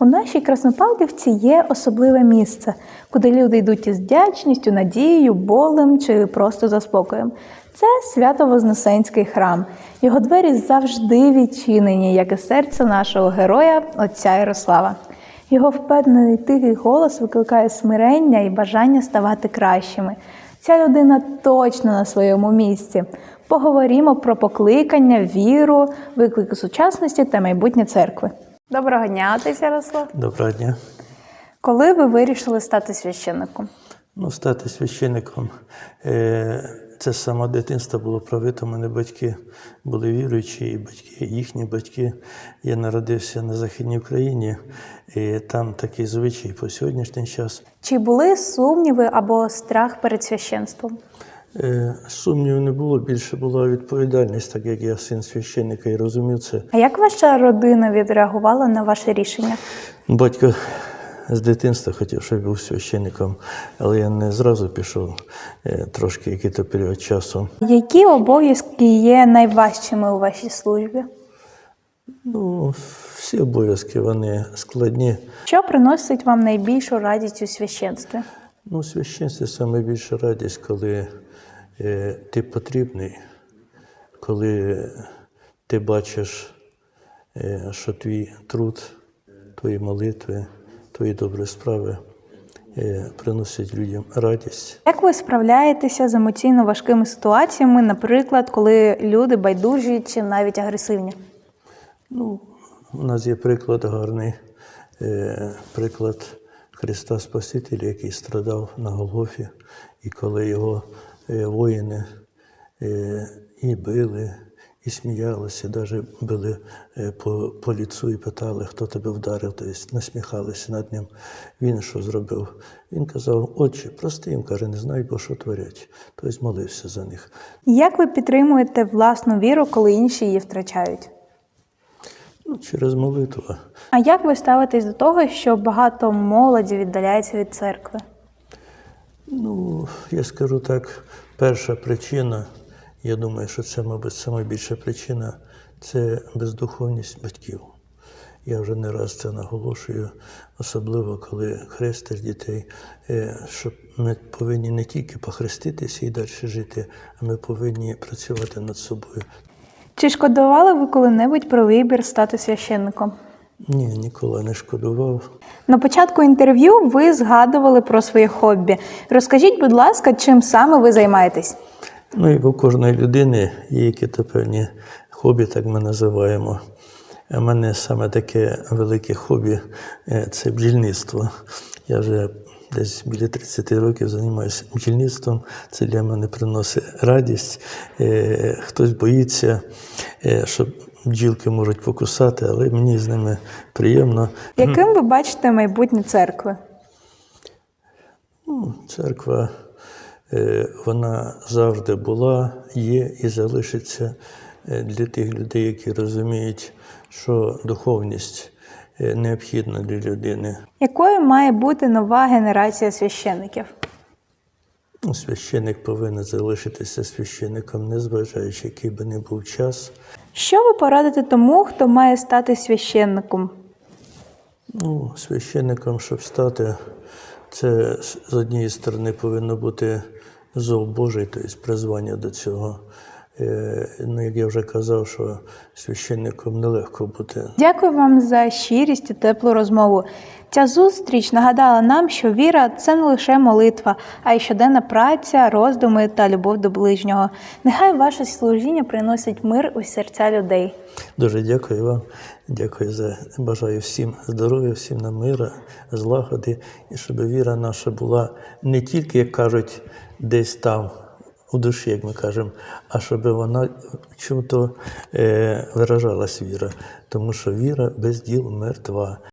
У нашій Краснопавлівці є особливе місце, куди люди йдуть із вдячністю, надією, болем чи просто за спокоєм. Це Свято-Вознесенський храм. Його двері завжди відчинені, як і серце нашого героя, отця Ярослава. Його впевнений тихий голос викликає смирення і бажання ставати кращими. Ця людина точно на своєму місці. Поговоримо про покликання, віру, виклики сучасності та майбутнє церкви. Доброго дня, отець Ярослав. Доброго дня. Коли ви вирішили стати священником? Ну, стати священником. е, Це з самого дитинства було правито. У мене батьки були віруючі, і батьки, їхні батьки. Я народився на Західній Україні, і там такий звичай по сьогоднішній час. Чи були сумніви або страх перед священством? Е, Сумнівів не було, більше була відповідальність, так як я син священника і розумів це. А як ваша родина відреагувала на ваше рішення? Батько з дитинства хотів, щоб я був священником, але я не зразу пішов е, трошки який-то період часу. Які обов'язки є найважчими у вашій службі? Ну, всі обов'язки вони складні. Що приносить вам найбільшу радість у священстві? Ну, священство саме більша радість, коли ти потрібний, коли ти бачиш, е, що твій труд, твої молитви, твої добрі справи е, приносять людям радість. Як ви справляєтеся з емоційно важкими ситуаціями, наприклад, коли люди байдужі чи навіть агресивні? Ну, у нас є приклад гарний, е, приклад Христа Спасителя, який страдав на Голгофі, і коли його е, воїни е, і били, і сміялися, навіть били е, по, по ліцу і питали, хто тебе вдарив, тобто насміхалися над ним. Він що зробив? Він казав, отче, прости їм, каже, не знаю, бо що творять. Тобто молився за них. Як ви підтримуєте власну віру, коли інші її втрачають? Ну, через молитву. А як ви ставитесь до того, що багато молоді віддаляється від церкви? Ну, я скажу так, перша причина, я думаю, що це, мабуть, найбільша причина це бездуховність батьків. Я вже не раз це наголошую, особливо коли хрестиш дітей, е, що ми повинні не тільки похреститися і далі жити, а ми повинні працювати над собою. Чи шкодували ви коли-небудь про вибір стати священником? Ні, ніколи не шкодував. На початку інтерв'ю ви згадували про своє хобі. Розкажіть, будь ласка, чим саме ви займаєтесь? Ну і у кожної людини є які то певні хобі, так ми називаємо. У мене саме таке велике хобі е, це бджільництво. Я вже десь біля 30 років займаюся бджільництвом. Це для мене приносить радість. Е, Хтось боїться, е, що бджілки можуть покусати, але мені з ними приємно. Яким ви бачите майбутнє церкви? Ну, Церква е, вона завжди була, є і залишиться для тих людей, які розуміють, що духовність е, необхідна для людини. Якою має бути нова генерація священиків? Ну, Священник повинен залишитися священником, незважаючи, який би не був час. Що ви порадите тому, хто має стати священником? Ну, священником, щоб стати, це з однієї сторони повинно бути зов Божий, тобто призвання до цього. Е, Ну, як я вже казав, що священником нелегко бути. Дякую вам за щирість і теплу розмову. Ця зустріч нагадала нам, що віра це не лише молитва, а й щоденна праця, роздуми та любов до ближнього. Нехай ваше служіння приносить мир у серця людей. Дуже дякую вам. Дякую за бажаю всім здоров'я, всім нам мира, злагоди, і щоб віра наша була не тільки, як кажуть, десь там. У душі, як ми кажемо, а щоб вона чим-то е, виражалась віра, тому що віра без діл мертва.